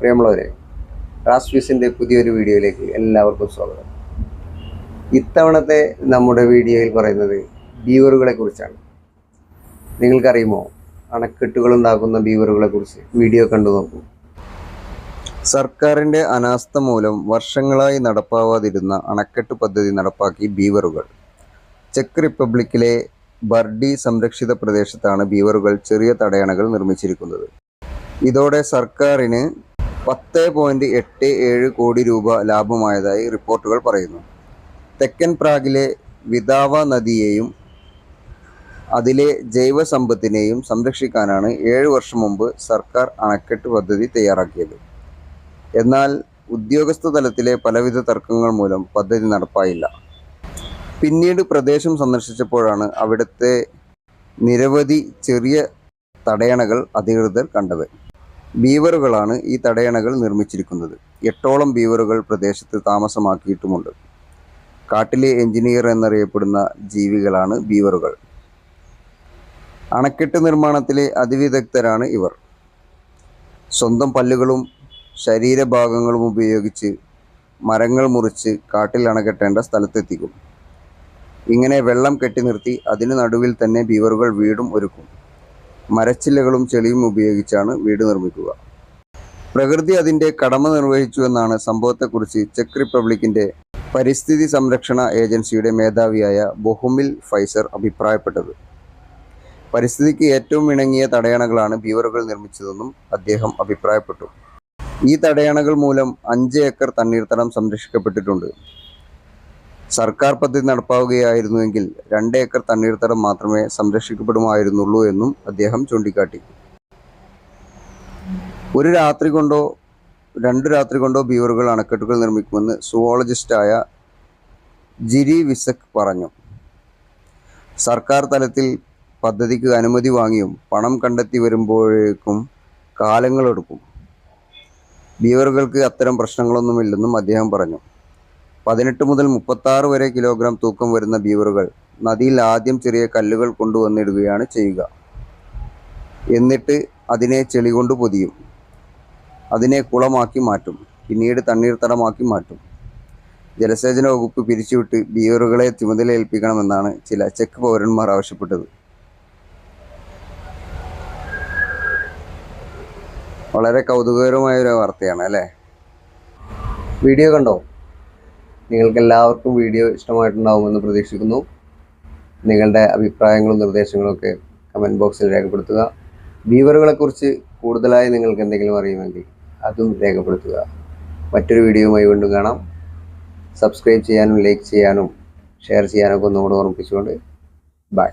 പ്രിയമുള്ളവരെ റാസ്ഫീസിന്റെ പുതിയൊരു വീഡിയോയിലേക്ക് എല്ലാവർക്കും സ്വാഗതം. ഇത്തവണത്തെ നമ്മുടെ വീഡിയോയിൽ പറയുന്നത് ബീവറുകളെ കുറിച്ചാണ്. നിങ്ങൾക്കറിയുമോ അണക്കെട്ടുകൾ ഉണ്ടാക്കുന്ന ബീവറുകളെ കുറിച്ച്? വീഡിയോ കണ്ടു നോക്കൂ. സർക്കാരിന്റെ അനാസ്ഥ മൂലം വർഷങ്ങളായി നടപ്പാവാതിരുന്ന അണക്കെട്ട് പദ്ധതി നടപ്പാക്കി ബീവറുകൾ. ചെക്ക് റിപ്പബ്ലിക്കിലെ ബർഡി സംരക്ഷിത പ്രദേശത്താണ് ബീവറുകൾ ചെറിയ തടയണകൾ നിർമ്മിച്ചിരിക്കുന്നത്. ഇതോടെ സർക്കാരിന് പത്ത് പോയിന്റ് എട്ട് ഏഴ് കോടി രൂപ ലാഭമായതായി റിപ്പോർട്ടുകൾ പറയുന്നു. തെക്കൻ പ്രാഗിലെ വിതാവ നദിയെയും അതിലെ ജൈവസമ്പത്തിനെയും സംരക്ഷിക്കാനാണ് ഏഴ് വർഷം മുമ്പ് സർക്കാർ അണക്കെട്ട് പദ്ധതി തയ്യാറാക്കിയത്. എന്നാൽ ഉദ്യോഗസ്ഥ തലത്തിലെ പലവിധ തർക്കങ്ങൾ മൂലം പദ്ധതി നടപ്പായില്ല. പിന്നീട് പ്രദേശം സന്ദർശിച്ചപ്പോഴാണ് അവിടുത്തെ നിരവധി ചെറിയ തടയണകൾ അധികൃതർ കണ്ടത്. ബീവറുകളാണ് ഈ തടയണകൾ നിർമ്മിച്ചിരിക്കുന്നത്. എട്ടോളം ബീവറുകൾ പ്രദേശത്ത് താമസമാക്കിയിട്ടുമുണ്ട്. കാട്ടിലെ എഞ്ചിനീയർ എന്നറിയപ്പെടുന്ന ജീവികളാണ് ബീവറുകൾ. അണക്കെട്ട് നിർമ്മാണത്തിലെ അതിവിദഗ്ധരാണ് ഇവർ. സ്വന്തം പല്ലുകളും ശരീരഭാഗങ്ങളും ഉപയോഗിച്ച് മരങ്ങൾ മുറിച്ച് കാട്ടിൽ അണകെട്ടേണ്ട സ്ഥലത്തെത്തിക്കും. ഇങ്ങനെ വെള്ളം കെട്ടി നിർത്തി അതിനു നടുവിൽ തന്നെ ബീവറുകൾ വീടും ഒരുക്കും. മരച്ചില്ലകളും ചെളിയും ഉപയോഗിച്ചാണ് വീട് നിർമ്മിക്കുക. പ്രകൃതി അതിന്റെ കടമ നിർവഹിച്ചുവെന്നാണ് സംഭവത്തെക്കുറിച്ച് ചെക്ക് റിപ്പബ്ലിക്കിന്റെ പരിസ്ഥിതി സംരക്ഷണ ഏജൻസിയുടെ മേധാവിയായ ബൊഹുമിൽ ഫൈസർ അഭിപ്രായപ്പെട്ടത്. പരിസ്ഥിതിക്ക് ഏറ്റവും ഇണങ്ങിയ തടയണകളാണ് ബീവറുകൾ നിർമ്മിച്ചതെന്നും അദ്ദേഹം അഭിപ്രായപ്പെട്ടു. ഈ തടയണകൾ മൂലം അഞ്ച് ഏക്കർ തണ്ണീർത്തടം സംരക്ഷിക്കപ്പെട്ടിട്ടുണ്ട്. സർക്കാർ പദ്ധതി നടപ്പാവുകയായിരുന്നുവെങ്കിൽ രണ്ട് ഏക്കർ തണ്ണീർത്തടം മാത്രമേ സംരക്ഷിക്കപ്പെടുമായിരുന്നുള്ളൂ എന്നും അദ്ദേഹം ചൂണ്ടിക്കാട്ടി. ഒരു രാത്രി കൊണ്ടോ രണ്ട് രാത്രി കൊണ്ടോ ബീവറുകൾ അണക്കെട്ടുകൾ നിർമ്മിക്കുമെന്ന് സുവോളജിസ്റ്റായ ജിരി വിസക് പറഞ്ഞു. സർക്കാർ തലത്തിൽ പദ്ധതിക്ക് അനുമതി വാങ്ങിയും പണം കണ്ടെത്തി വരുമ്പോഴേക്കും കാലങ്ങളെടുക്കും. ബീവറുകൾക്ക് അത്തരം പ്രശ്നങ്ങളൊന്നുമില്ലെന്നും അദ്ദേഹം പറഞ്ഞു. പതിനെട്ട് മുതൽ മുപ്പത്താറ് വരെ കിലോഗ്രാം തൂക്കം വരുന്ന ബീവറുകൾ നദിയിൽ ആദ്യം ചെറിയ കല്ലുകൾ കൊണ്ടുവന്നിടുകയാണ് ചെയ്യുക. എന്നിട്ട് അതിനെ ചെളി കൊണ്ട് പൊതിയും. അതിനെ കുളമാക്കി മാറ്റും. പിന്നീട് തണ്ണീർത്തടമാക്കി മാറ്റും. ജലസേചന വകുപ്പ് പിരിച്ചുവിട്ട് ബീവറുകളെ ചുമതലയേൽപ്പിക്കണമെന്നാണ് ചില ചെക്ക് പൗരന്മാർ ആവശ്യപ്പെട്ടത്. വളരെ കൗതുകകരമായ ഒരു വാർത്തയാണ് അല്ലേ? വീഡിയോ കണ്ടോ? നിങ്ങൾക്ക് എല്ലാവർക്കും വീഡിയോ ഇഷ്ടമായിട്ടുണ്ടാവുമെന്ന് പ്രതീക്ഷിക്കുന്നു. നിങ്ങളുടെ അഭിപ്രായങ്ങളും നിർദ്ദേശങ്ങളും ഒക്കെ കമന്റ് ബോക്സിൽ രേഖപ്പെടുത്തുക. ബീവറുകളെക്കുറിച്ച് കൂടുതലായി നിങ്ങൾക്ക് എന്തെങ്കിലും അറിയുമെങ്കിൽ അതും രേഖപ്പെടുത്തുക. മറ്റൊരു വീഡിയോയുമായി വീണ്ടും കാണാം. സബ്സ്ക്രൈബ് ചെയ്യാനും ലൈക്ക് ചെയ്യാനും ഷെയർ ചെയ്യാനൊക്കെ ഒന്നുകൂടെ ഓർമ്മിപ്പിച്ചുകൊണ്ട് ബൈ